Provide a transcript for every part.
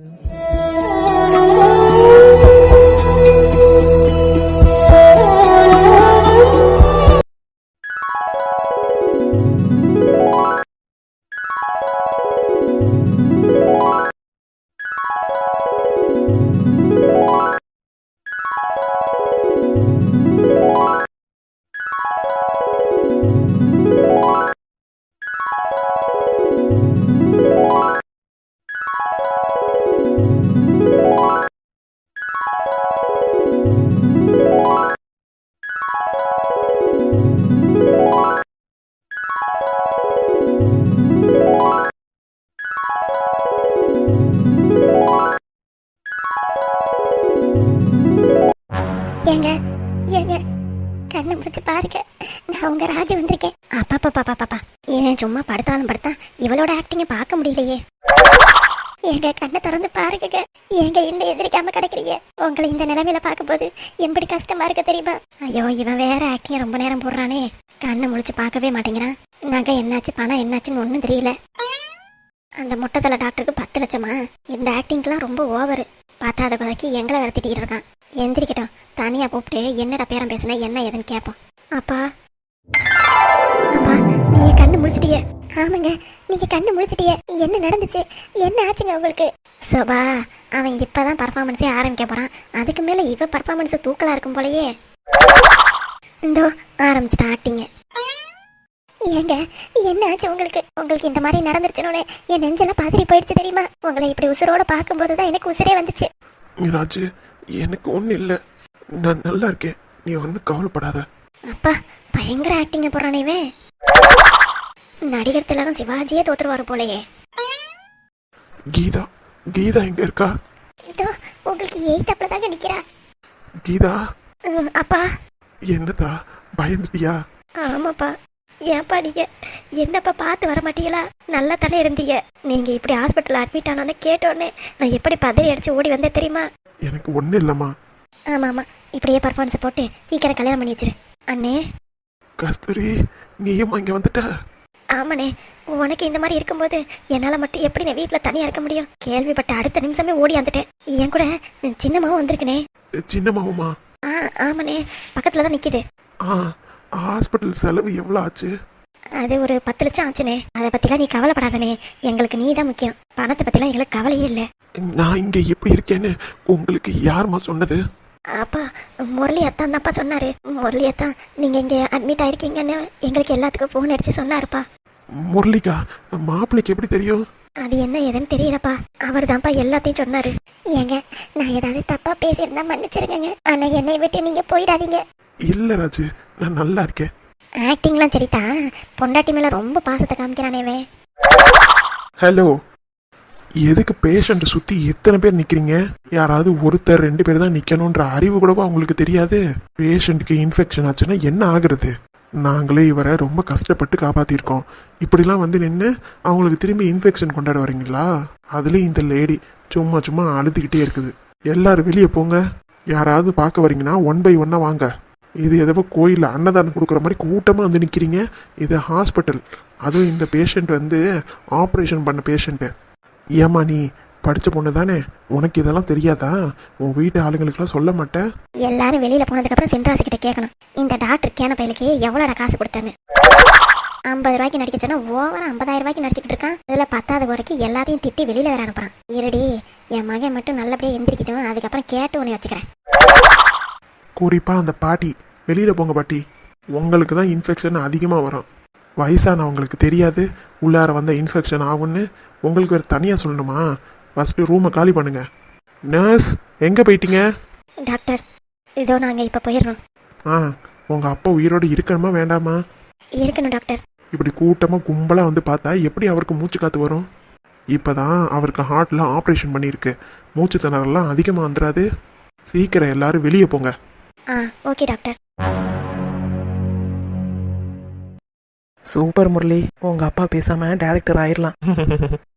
Yeah. கண்ணை முடிச்சு பாருங்க. நான் உங்க ராஜு வந்திருக்கேன். அப்பா பாப்பா பாப்பா இவன் சும்மா படுத்தாலும் படுத்தா இவளோட ஆக்டிங்க பார்க்க முடியலையே. எங்க கண்ணை திறந்து பாருங்க. ஏங்க என்ன எதிரிக்காம கிடைக்கிறீங்க? உங்களை இந்த நிலைமையில பார்க்கும்போது எப்படி கஷ்டமா இருக்கு தெரியுமா? ஐயோ இவன் வேற ஆக்டிங் ரொம்ப நேரம் போடுறானே. கண்ணை முழிச்சு பார்க்கவே மாட்டேங்கிறான். நகை என்னாச்சு பணம் என்னாச்சுன்னு ஒன்றும் தெரியல. அந்த முட்டத்தலை டாக்டருக்கு பத்து லட்சமா? இந்த ஆக்டிங்லாம் ரொம்ப ஓவரு பார்த்தாத குறைக்கு எங்களை வேற இருக்கான். எந்திரிக்கட்டும். தனியா கூப்பிட்டு என்னடா பேரம் பேசுன என்ன ஏதுன்னு கேட்போம் அப்பா. அப்பா நீங்க கண்ணு முடிச்சிட்டிய ஆமாங்க நீங்க கண்ணு முடிச்சிட்டிய என்ன நடந்துச்சு? என்ன ஆச்சுங்க உங்களுக்கு? சோபா அவன் இப்பதான் பர்ஃபார்மன்ஸே ஆரம்பிக்க போறான். அதுக்கு மேல இவ பர்ஃபார்மன்ஸ் தூக்கலா இருக்கும் போலயே. இந்தோ ஆரம்பிச்சிட்டா ஆக்டிங்க ஏங்க என்ன ஆச்சு உங்களுக்கு? உங்களுக்கு இந்த மாதிரி நடந்துருச்சுன்னு என் நெஞ்செல்லாம் பாதிரி போயிடுச்சு தெரியுமா? உங்களை இப்படி உசுரோட பார்க்கும்போது தான் எனக்கு உசுரே வந்துச்சு. ராஜு எனக்கு ஒன்றும் இல்லை. நான் நல்லா இருக்கேன். நீ ஒன்றும் கவலைப்படாத. அப்பா பயங்கர ஆக்டிங்க போறானே இவன். நடிகர் திலகம் சிவாஜியே தோத்துருவாரு போலயே. கீதா கீதா எங்க இருக்கா? இதோ உங்களுக்கு எயித் அப்பல தாங்க நிக்கிறா. கீதா? ம், அப்பா. என்னதா பயந்துட்டியா? ஆமாப்பா. ஏன்ப்பா நீங்க? என்னப்பா பார்த்து வர மாட்டீங்களா? நல்லா தானே இருந்தீங்க. நீங்க இப்படி ஹாஸ்பிட்டல் அட்மிட் ஆனோன்னு கேட்டோடனே நான் எப்படி பதறி அடிச்சு ஓடி வந்தேன் தெரியுமா? எனக்கு ஒன்றும் இல்லைம்மா. ஆமா ஆமா இப்படியே பர்ஃபார்மன்ஸ் போட்டு சீக்கிரம் கல்யாணம் பண்ணி வச்சிரு. அண்ணே. கஸ்தூரி நீயும் இங்கே வந்துட்ட? ஆமாண்ணே உனக்கு இந்த மாதிரி இருக்கும்போது என்னால் மட்டும் எப்படி நான் வீட்டில் தனியாக இருக்க முடியும்? கேள்விப்பட்ட அடுத்த நிமிஷமே ஓடி வந்துட்டேன். என் கூட சின்னமாவும் வந்திருக்குனே சின்ன மாவுமா ஆ ஆமாண்ணே பக்கத்தில் தான் நிற்கிது ஆ ஹாஸ்பிட்டல் செலவு எவ்வளோ ஆச்சு? அது ஒரு பத்து லட்சம் ஆச்சுண்ணே. அதை பற்றிலாம் நீ கவலைப்படாதனே எங்களுக்கு நீ தான் முக்கியம். பணத்தை பற்றிலாம் எங்களுக்கு கவலையே இல்லை. நான் இங்கே எப்படி இருக்கேன்னு உங்களுக்கு யாரும்மா சொன்னது? அப்பா முரளி அத்தான் தான்ப்பா சொன்னாரு. முரளி அத்தான் நீங்கள் இங்கே அட்மிட் ஆயிருக்கீங்கன்னு எங்களுக்கு எல்லாத்துக்கும் ஃபோன் அடிச்சு சொன்னாருப்பா. முரளிகா மாப்பிள்ளைக்கு எப்படி தெரியும்? அது என்ன ஏதுன்னு தெரியலப்பா. அவர் தான்ப்பா எல்லாத்தையும் சொன்னாரு. ஏங்க நான் ஏதாவது தப்பா பேசியிருந்தா மன்னிச்சிருக்கேங்க ஆனா என்னை விட்டு நீங்க போயிடாதீங்க. இல்லை ராஜு நான் நல்லா இருக்கேன். ஆக்டிங்லாம் சரிதா? பொண்டாட்டி மேல ரொம்ப பாசத்தை காமிக்கிறானேவே ஹலோ எதுக்கு பேஷண்ட்டை சுத்தி எத்தனை பேர் நிக்கிறீங்க? யாராவது ஒருத்தர் ரெண்டு பேர் தான் நிக்கணும்ன்ற அறிவு கூடவா அவங்களுக்கு தெரியாது? பேஷண்ட்டுக்கு இன்ஃபெக்ஷன் ஆச்சுன்னா என்ன ஆகுறது? நாங்களே இவரை ரொம்ப கஷ்டப்பட்டு காப்பாத்திருக்கோம். இப்படிலாம் வந்து நின்று அவங்களுக்கு திரும்பி இன்ஃபெக்ஷன் கொண்டாட வரீங்களா? அதுலயும் இந்த லேடி சும்மா சும்மா அழுதுகிட்டே இருக்குது. எல்லாரும் வெளியே போங்க. யாராவது பார்க்க வரீங்கன்னா ஒன் பை ஒன்னா வாங்க. இது எதோ கோயிலில் அன்னதானம் கொடுக்குற மாதிரி கூட்டமாக வந்து நிற்கிறீங்க இது ஹாஸ்பிட்டல் அதுவும் இந்த பேஷண்ட் வந்து ஆப்ரேஷன் பண்ண பேஷண்ட்டு ஏம்மா நீ படித்த பொண்ணு தானே? உனக்கு இதெல்லாம் தெரியாதா? உன் வீட்டு ஆளுங்களுக்கெல்லாம் சொல்ல மாட்டேன். எல்லாரும் வெளியில போனதுக்கு அப்புறம் சென்ட்ராசி கிட்ட கேட்கணும் இந்த டாக்டர் கேன பையலுக்கு எவ்வளோட காசு கொடுத்தான்னு. ஐம்பது ரூபாய்க்கு நடிக்க சொன்னா ஓவரா ஐம்பதாயிரம் ரூபாய்க்கு நடிச்சுக்கிட்டு இருக்கான். இதுல பத்தாவது வரைக்கும் எல்லாத்தையும் திட்டி வெளியில வேற அனுப்புறான். இருடி என் மகன் மட்டும் நல்லபடியா எந்திரிக்கிட்டோம். அதுக்கப்புறம் கேட்டு உன்னை வச்சுக்கிறேன். குறிப்பாக அந்த பாட்டி வெளியில் போங்க பாட்டி. உங்களுக்கு தான் இன்ஃபெக்ஷன் அதிகமாக வரும். வயசானவங்களுக்கு தெரியாது. உள்ளார வந்த இன்ஃபெக்ஷன் ஆகும்னு உங்களுக்கு வேறு தனியாக சொல்லணுமா? ஃபஸ்ட்டு ரூமை காலி பண்ணுங்க. நர்ஸ் எங்கே போயிட்டீங்க? டாக்டர் இதோ நாங்க இப்ப போயிடுறோம் ஆ உங்கள் அப்பா உயிரோடு இருக்கணுமா வேண்டாமா? இருக்கணும் டாக்டர். இப்படி கூட்டமாக கும்பலாக வந்து பார்த்தா எப்படி அவருக்கு மூச்சு காத்து வரும்? இப்போதான் அவருக்கு ஹார்ட்டில் ஆப்ரேஷன் பண்ணியிருக்கு. மூச்சு திணறலாம் அதிகமாக வந்துடாது சீக்கிரம் எல்லாரும் வெளியே போங்க. ஆ ஓகே டாக்டர். சூப்பர் முரளி உங்க அப்பா பேசாம டைரக்டர் ஆயிரலாம்.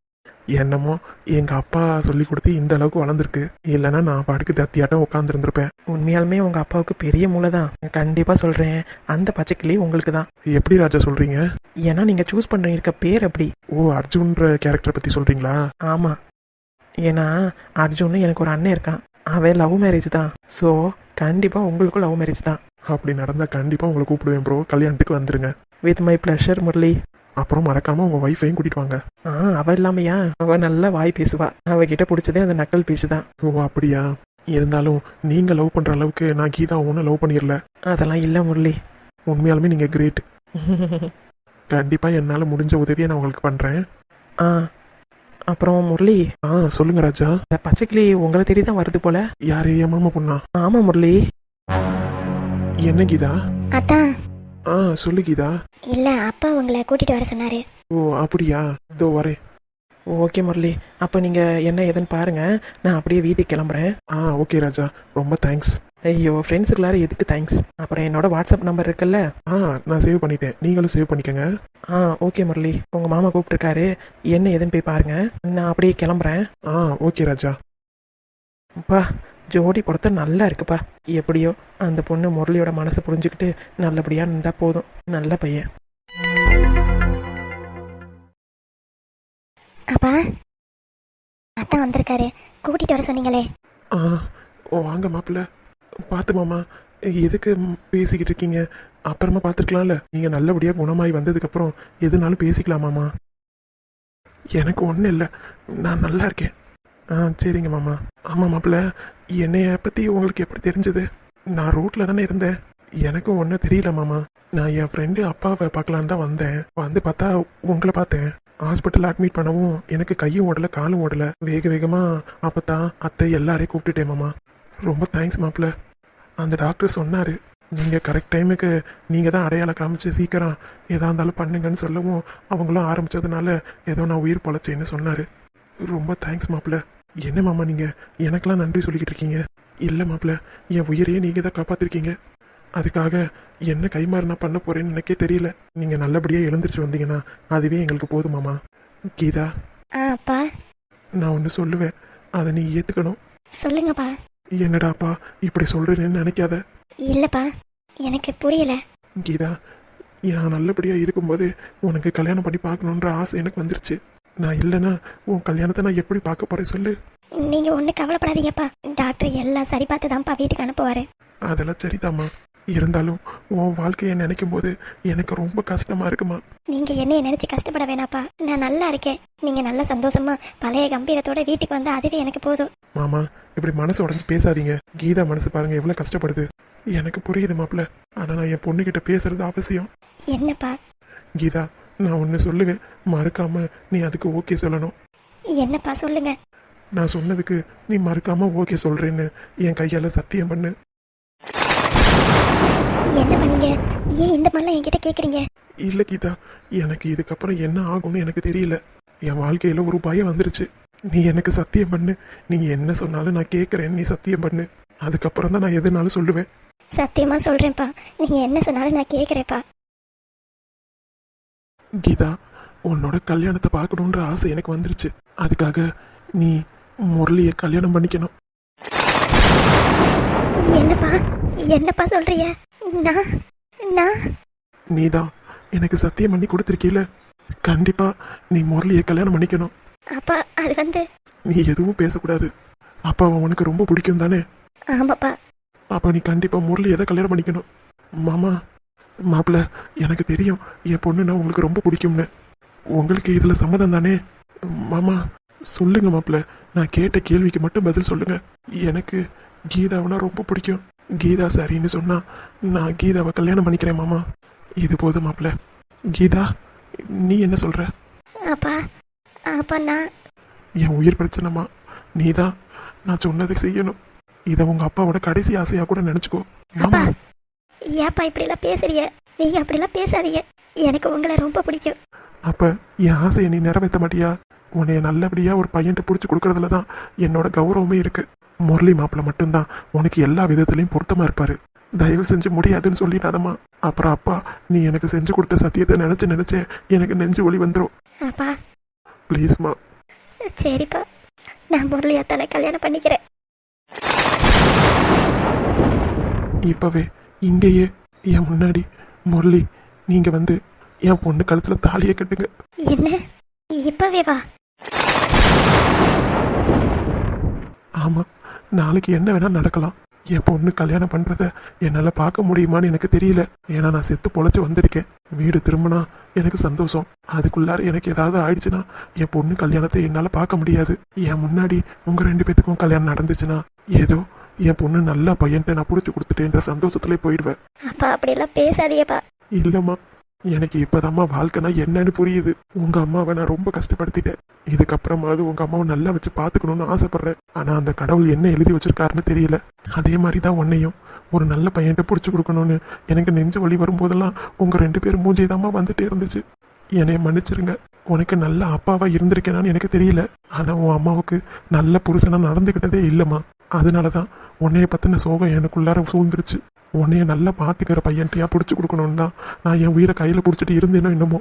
என்னமோ எங்கள் அப்பா சொல்லி கொடுத்து இந்த அளவுக்கு வளர்ந்துருக்கு. இல்லைன்னா நான் பாட்டுக்கு தத்தியாட்டம் உட்காந்துருந்துருப்பேன் உண்மையாலுமே உங்க அப்பாவுக்கு பெரிய மூளை தான் கண்டிப்பா சொல்றேன். அந்த பச்சைக்கிளி உங்களுக்கு தான். எப்படி ராஜா சொல்கிறீங்க ஏன்னா நீங்க சூஸ் பண்ணிருக்க பேர் அப்படி. ஓ அர்ஜுன்ற கேரக்டரை பற்றி சொல்கிறீங்களா ஆமா. ஏன்னா அர்ஜுன்னு எனக்கு ஒரு அண்ணன் இருக்கான். அவன் லவ் மேரேஜ் தான். ஸோ கண்டிப்பாக உங்களுக்கும் லவ் மேரேஜ் தான். அப்படி நடந்தா கண்டிப்பா உங்களை கூப்பிடுவேன் ப்ரோ கல்யாணத்துக்கு வந்துருங்க. வித் மை ப்ளஷர் முரளி அப்புறம் மறக்காம உங்க ஒய்ஃபையும் கூட்டிட்டு வாங்க. ஆ அவ இல்லாமையா? அவ நல்லா வாய் பேசுவா. அவகிட்ட பிடிச்சதே அந்த நக்கல் பேச்சு தான் ஓ அப்படியா? இருந்தாலும் நீங்க லவ் பண்ற அளவுக்கு நான் கீதா ஒன்றும் லவ் பண்ணிடல அதெல்லாம் இல்லை முரளி. உண்மையாலுமே நீங்க கிரேட் கண்டிப்பா என்னால முடிஞ்ச உதவியை நான் உங்களுக்கு பண்றேன். ஆ அப்புறம் முரளி. ஆ சொல்லுங்க ராஜா. இந்த பச்சைக்கிளி உங்களை தேடி தான் வருது போல. யாரு என் மாமா பொண்ணா? ஆமா முரளி. என்ன கீதா? அதான். ஆ சொல்லு கீதா. இல்ல அப்பா உங்களை கூட்டிட்டு வர சொன்னாரு. ஓ அப்படியா? இதோ வரேன். ஓகே முரளி. அப்போ நீங்கள் என்ன ஏதுன்னு பாருங்க. நான் அப்படியே வீட்டுக்கு கிளம்புறேன். ஆ ஓகே ராஜா. ரொம்ப தேங்க்ஸ் ஐயோ ஃப்ரெண்ட்ஸுக்குள்ளார எதுக்கு தேங்க்ஸ் அப்புறம் என்னோட வாட்ஸ்அப் நம்பர் இருக்குல்ல? ஆ நான் சேவ் பண்ணிட்டேன். நீங்களும் சேவ் பண்ணிக்கங்க. ஆ ஓகே முரளி. உங்கள் மாமா கூப்பிட்டுருக்காரு. என்ன ஏதுன்னு போய் பாருங்க. நான் அப்படியே கிளம்புறேன். ஆ ஓகே ராஜா. அப்பா ஜோடி பொறுத்த நல்லா இருக்குப்பா. எப்படியோ அந்த பொண்ணு முரளியோட மனசை புரிஞ்சுக்கிட்டு நல்லபடியாக இருந்தால் போதும். நல்ல பையன். அப்பா அத்தான் வந்திருக்காரு. கூட்டிட்டு வர சொன்னீங்களே. ஆ வாங்க மாப்பிள்ள. பார்த்து மாமா எதுக்கு பேசிக்கிட்டு இருக்கீங்க? அப்புறமா பார்த்துருக்கலாம்ல நீங்கள் நல்லபடியாக குணமாய் வந்ததுக்கப்புறம் எதுனாலும் பேசிக்கலாம் மாமா எனக்கு ஒன்றும் இல்லை. நான் நல்லா இருக்கேன். ஆ சரிங்க மாமா. ஆமாம் மாப்பிள்ள என்னைய பற்றி உங்களுக்கு எப்படி தெரிஞ்சது? நான் ரோட்டில் தானே இருந்தேன். எனக்கும் ஒன்றும் தெரியல மாமா. நான் என் ஃப்ரெண்டு அப்பாவை பார்க்கலான்னு தான் வந்தேன். வந்து பார்த்தா உங்களை பார்த்தேன். ஹாஸ்பிட்டல் அட்மிட் பண்ணவும் எனக்கு கையும் ஓடலை காலும் ஓடலை. வேக வேகமாக அப்போ தான் அத்தை எல்லாரையும் கூப்பிட்டுட்டேன் மாமா. ரொம்ப தேங்க்ஸ் மாப்பிள்ள. அந்த டாக்டர் சொன்னார் நீங்கள் கரெக்ட் டைமுக்கு நீங்கள் தான் அடையாளம் காமிச்சு சீக்கிரம் எதா இருந்தாலும் பண்ணுங்கன்னு சொல்லவும் அவங்களும் ஆரம்பித்ததுனால ஏதோ நான் உயிர் பொழைச்சேன்னு சொன்னார். ரொம்ப தேங்க்ஸ் மாப்பிள்ள. என்ன மாமா நீங்க? எனக்கெல்லாம் நன்றி சொல்லிக்கிட்டு இருக்கீங்க. இல்ல மாப்பிள்ள என் உயிரையே நீங்க தான் காப்பாத்திருக்கீங்க. அதுக்காக என்ன கைமாறு நான் பண்ண போறேன்னு எனக்கே தெரியல. நீங்க நல்லபடியா எழுந்திருச்சு வந்தீங்கன்னா அதுவே எங்களுக்கு போதுமாமா கீதா. ஆ அப்பா. நான் ஒன்று சொல்லுவேன். அதை நீ ஏத்துக்கணும். சொல்லுங்கப்பா. என்னடாப்பா இப்படி சொல்றேன்னு நினைக்காத. இல்லப்பா. எனக்கு புரியல. கீதா நான் நல்லபடியா இருக்கும்போது உனக்கு கல்யாணம் பண்ணி பார்க்கணுன்ற ஆசை எனக்கு வந்துருச்சு. நான் இல்லைன்னா உன் கல்யாணத்தை நான் எப்படி பார்க்க போறேன் சொல்லு. நீங்க ஒண்ணு கவலைப்படாதீங்கப்பா. டாக்டர் எல்லாம் சரி பார்த்து தான்ப்பா வீட்டுக்கு அனுப்புவாரு. அதெல்லாம் சரிதாம்மா. இருந்தாலும் உன் வாழ்க்கையை நினைக்கும் போது எனக்கு ரொம்ப கஷ்டமா இருக்குமா? நீங்க என்னைய நினைச்சு கஷ்டப்பட வேணாப்பா. நான் நல்லா இருக்கேன். நீங்க நல்ல சந்தோஷமா பழைய கம்பீரத்தோட வீட்டுக்கு வந்தா அதுவே எனக்கு போதும். மாமா இப்படி மனசு உடஞ்சு பேசாதீங்க. கீதா மனசு பாருங்க எவ்வளவு கஷ்டப்படுது. எனக்கு புரியுது மாப்ள ஆனா நான் என் பொண்ணுகிட்ட பேசுறது அவசியம். என்னப்பா? கீதா நான் ஒன்னு சொல்லுவேன் மறுக்காம நீ அதுக்கு ஓகே சொல்லணும். என்னப்பா சொல்லுங்க? நான் சொன்னதுக்கு நீ மறுக்காம ஓகே சொல்றேன்னு என் கையால சத்தியம் பண்ணு. என்ன பண்ணீங்க? ஏன் இந்த மாதிரிலாம் என்கிட்ட கேக்குறீங்க? இல்ல கீதா எனக்கு இதுக்கப்புறம் என்ன ஆகும்னு எனக்கு தெரியல. என் வாழ்க்கையில ஒரு பயம் வந்துருச்சு. நீ எனக்கு சத்தியம் பண்ணு. நீ என்ன சொன்னாலும் நான் கேட்கறேன்னு நீ சத்தியம் பண்ணு. அதுக்கப்புறம் தான் நான் எதுனாலும் சொல்லுவேன். சத்தியமா சொல்றேன்ப்பா. நீங்க என்ன சொன்னாலும் நான் கேக்குறேன்ப்பா. கீதா உன்னோட கல்யாணத்தை பார்க்கணுன்ற ஆசை எனக்கு வந்துருச்சு. அதுக்காக நீ முரளியை கல்யாணம் பண்ணிக்கணும். என்னப்பா என்னப்பா சொல்றீங்க நான் நான் நீதான் எனக்கு சத்தியம் பண்ணி கொடுத்துருக்கீல கண்டிப்பா நீ முரளியை கல்யாணம் பண்ணிக்கணும். அப்பா அது வந்து நீ எதுவும் பேசக்கூடாது. அப்பா அவன் உனக்கு ரொம்ப பிடிக்கும் தானே ஆமாப்பா. அப்ப நீ கண்டிப்பா முரளியை தான் கல்யாணம் பண்ணிக்கணும். மாமா மாப்பிள்ள எனக்கு தெரியும். என் பொண்ணுன்னா உங்களுக்கு ரொம்ப பிடிக்கும்னு. உங்களுக்கு இதுல சம்மதம் தானே? மாமா சொல்லுங்க மாப்பிள்ள. நான் கேட்ட கேள்விக்கு மட்டும் பதில் சொல்லுங்க. எனக்கு கீதாவுனா ரொம்ப பிடிக்கும். கீதா சரின்னு சொன்னா நான் கீதாவை கல்யாணம் பண்ணிக்கிறேன் மாமா. இது போதும் மாப்பிள்ள. கீதா நீ என்ன சொல்ற? அப்பா அப்பா நான் என் உயிர் பிரச்சனைமா நீதான். நான் சொன்னதை செய்யணும். இதை உங்க அப்பாவோட கடைசி ஆசையா கூட நினைச்சுக்கோ. மாமா. ஏப்பா இப்படிலாம் பேசுறீங்க? நீங்க அப்படிலாம் பேசாதீங்க. எனக்கு உங்களை ரொம்ப பிடிக்கும். அப்ப என் ஆசையை நீ நிறைவேற்ற மாட்டியா? உன்னைய நல்லபடியா ஒரு பையன்ட்ட புடிச்சு கொடுக்கறதுல தான் என்னோட கௌரவமே இருக்கு. முரளி மாப்பிள்ள மட்டும்தான். உனக்கு எல்லா விதத்திலையும் பொருத்தமா இருப்பாரு. தயவு செஞ்சு முடியாதுன்னு சொல்லிடாதம்மா. அப்புறம் அப்பா நீ எனக்கு செஞ்சு கொடுத்த சத்தியத்தை நினைச்சு நினைச்சே எனக்கு நெஞ்சு ஒளி வந்துடும் அப்பா. ப்ளீஸ்மா சரிப்பா. நான் முரளியாத்தானை கல்யாணம் பண்ணிக்கிறேன். இப்பவே இங்கேயே என் முன்னாடி முரளி நீங்க வந்து என் பொண்ணு கழுத்துல தாலியை கட்டுங்க. என்ன? இப்பவே வா. ஆமா நாளைக்கு என்ன வேணா நடக்கலாம். என் பொண்ணு கல்யாணம் பண்றத என்னால பார்க்க முடியுமான்னு எனக்கு தெரியல. ஏன்னா நான் செத்து பொழைச்சு வந்திருக்கேன். வீடு திரும்பினா எனக்கு சந்தோஷம். அதுக்குள்ளார எனக்கு ஏதாவது ஆயிடுச்சுன்னா என் பொண்ணு கல்யாணத்தை என்னால பார்க்க முடியாது. என் முன்னாடி உங்க ரெண்டு பேத்துக்கும் கல்யாணம் நடந்துச்சுன்னா ஏதோ என் பொண்ணு நல்ல பையன்ட்ட நான் புடிச்சு கொடுத்துட்டேன்ற சந்தோஷத்திலே போயிடுவேன். அப்பா அப்படியெல்லாம் பேசாதீங்கப்பா. இல்லம்மா எனக்கு இப்பதாம்மா வாழ்க்கைனா என்னன்னு புரியுது. உங்க அம்மாவை நான் ரொம்ப கஷ்டப்படுத்திட்டேன். இதுக்கப்புறமாவது உங்க அம்மாவை நல்லா வச்சு பாத்துக்கணும்னு ஆசைப்படுறேன். ஆனா அந்த கடவுள் என்ன எழுதி வச்சிருக்காருன்னு தெரியல. அதே மாதிரி தான் உன்னையும். ஒரு நல்ல பையன்ட்ட புடிச்சு கொடுக்கணும்னு எனக்கு நெஞ்சு வலி வரும்போதெல்லாம் உங்க ரெண்டு பேரும் மூஞ்சி வந்துட்டே இருந்துச்சு. என்னைய மன்னிச்சிருங்க. உனக்கு நல்ல அப்பாவா இருந்திருக்கேனான்னு எனக்கு தெரியல. ஆனா உன் அம்மாவுக்கு நல்ல புருஷனா நடந்துகிட்டதே இல்லம்மா. அதனாலதான் உன்னைய பத்தின சோகம் எனக்குள்ளார சூழ்ந்துருச்சு. உன்னைய நல்லா பாத்துக்கிற பையன்ட்டையா பிடிச்சி கொடுக்கணும்னு தான் நான் என் உயிரை கையில பிடிச்சிட்டு இருந்தேனோ என்னமோ.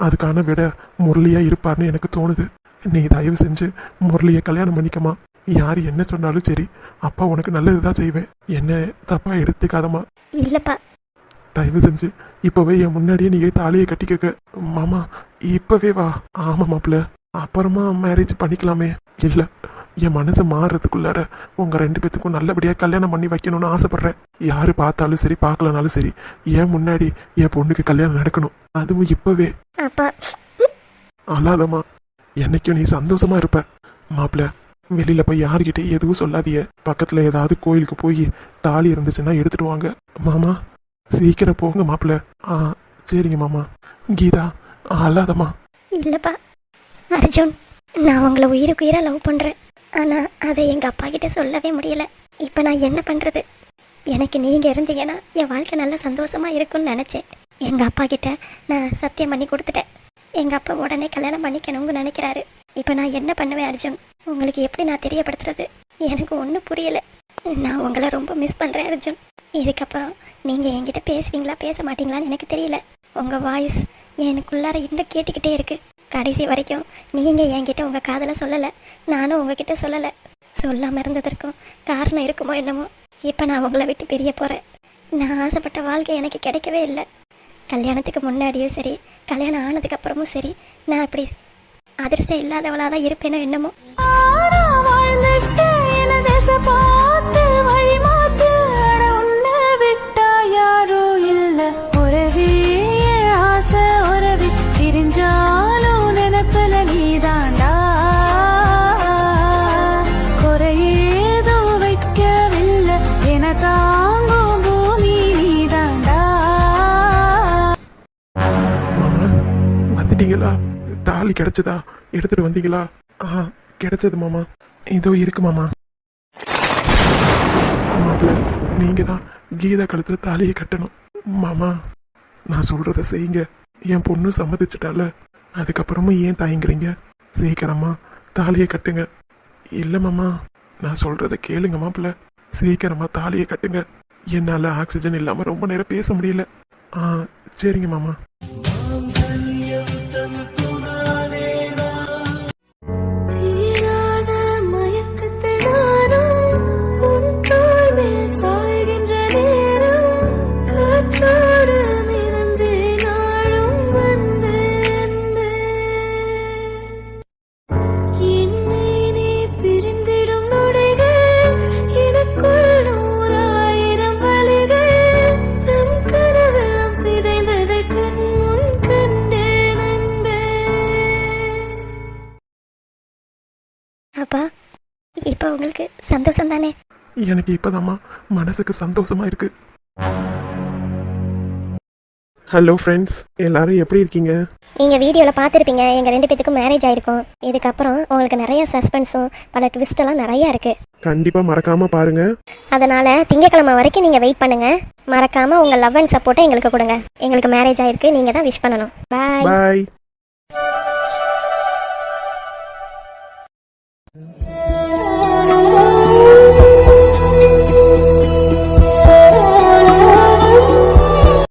அதுக்கான விட முரளியா இருப்பார்னு எனக்கு தோணுது. நீ தயவு செஞ்சு முரளியை கல்யாணம் பண்ணிக்கமா யார் என்ன சொன்னாலும் சரி அப்பா உனக்கு நல்லதுதான் செய்வேன். என்ன தப்பா எடுத்துக்காதம்மா. இல்லப்பா. தயவு செஞ்சு இப்பவே என் முன்னாடியே நீங்க தாலியை கட்டிக்கங்க மாமா இப்பவே வா. ஆமா மாப்பிள்ள. அப்புறமா மேரேஜ் பண்ணிக்கலாமே. இல்ல என் மனசு மாறுறதுக்குள்ளார உங்க ரெண்டு பேத்துக்கும் நல்லபடியா கல்யாணம் பண்ணி வைக்கணும்னு ஆசைப்படுறேன். யாரு பார்த்தாலும் சரி பார்க்கலனாலும் சரி என் முன்னாடி என் பொண்ணுக்கு கல்யாணம் நடக்கணும். அதுவும் இப்பவே. அப்பா. அழாதம்மா. என்னைக்கும் நீ சந்தோஷமா இருப்ப. மாப்பிள்ள வெளியில போய் யார்கிட்டயும் எதுவும் சொல்லாதீங்க. பக்கத்துல ஏதாவது கோயிலுக்கு போய் தாலி இருந்துச்சுன்னா எடுத்துட்டு வாங்க. மாமா சீக்கிரம் போங்க மாப்பிள்ள. ஆ சரிங்க மாமா. கீதா அழாதம்மா. இல்லப்பா. அர்ஜுன் நான் உங்களை உயிருக்கு உயிராக லவ் பண்ணுறேன் ஆனால் அதை எங்கள் அப்பா கிட்ட சொல்லவே முடியல. இப்போ நான் என்ன பண்ணுறது எனக்கு நீங்கள் இருந்தீங்கன்னா என் வாழ்க்கை நல்லா சந்தோஷமாக இருக்கும்னு நினச்சேன். எங்கள் அப்பா கிட்ட நான் சத்தியம் பண்ணி கொடுத்துட்டேன். எங்கள் அப்பா உடனே கல்யாணம் பண்ணிக்கணும்னு நினைக்கிறாரு. இப்போ நான் என்ன பண்ணுவேன் அர்ஜுன்? உங்களுக்கு எப்படி நான் தெரியப்படுத்துறது? எனக்கு ஒன்றும் புரியலை. நான் உங்களை ரொம்ப மிஸ் பண்ணுறேன் அர்ஜுன். இதுக்கப்புறம் நீங்கள் என்கிட்ட பேசுவீங்களா பேச மாட்டீங்களான்னு எனக்கு தெரியல. உங்கள் வாய்ஸ் எனக்குள்ளார இன்னும் கேட்டுக்கிட்டே இருக்குது கடைசி வரைக்கும் நீங்க என்கிட்ட உங்க காதல சொல்லல. நானும் உங்ககிட்ட சொல்லல. சொல்லாம இருந்ததற்கும் காரணம் இருக்குமோ என்னமோ இப்ப நான் உங்களை விட்டு பிரிய போறேன். நான் ஆசைப்பட்ட வாழ்க்கை எனக்கு கிடைக்கவே இல்லை. கல்யாணத்துக்கு முன்னாடியும் சரி கல்யாணம் ஆனதுக்கு அப்புறமும் சரி நான் அப்படி அதிர்ஷ்டம் இல்லாதவளாக தான் இருப்பேனோ என்னமோ. தாலி கிடைச்சதா? எடுத்துட்டு வந்தீங்களா? ஆ கிடைச்சது மாமா. இதோ இருக்கு மாமா. மாப்பிள்ள நீங்க தான் கீதா கழுத்துல தாலியை கட்டணும். மாமா நான் சொல்றத செய்யுங்க. என் பொண்ணு சம்மதிச்சிட்டால. அதுக்கப்புறமும் ஏன் தயங்குறீங்க? சீக்கிரமா தாலியை கட்டுங்க. இல்ல மாமா நான் சொல்றத கேளுங்க மாப்பிள்ள சீக்கிரமா தாலியை கட்டுங்க. என்னால ஆக்சிஜன் இல்லாம ரொம்ப நேரம் பேச முடியல. ஆ சரிங்க மாமா. சந்தோஷம் தானே எனக்கு இப்பதாம்மா மனசுக்கு சந்தோஷமா இருக்கு. ஹலோ ஃப்ரெண்ட்ஸ் எல்லாரும் எப்படி இருக்கீங்க? நீங்க வீடியோல பார்த்துருப்பீங்க எங்க ரெண்டு பேத்துக்கும் மேரேஜ் ஆயிருக்கும். இதுக்கப்புறம் உங்களுக்கு நிறைய சஸ்பென்ஸும் பல ட்விஸ்ட் எல்லாம் நிறைய இருக்கு. கண்டிப்பா மறக்காம பாருங்க. அதனால திங்கக்கிழமை வரைக்கும் நீங்க வெயிட் பண்ணுங்க. மறக்காம உங்க லவ் அண்ட் சப்போர்ட்டை எங்களுக்கு கொடுங்க. எங்களுக்கு மேரேஜ் ஆயிருக்கு நீங்க தான் விஷ் பண்ணணும். பாய் பாய்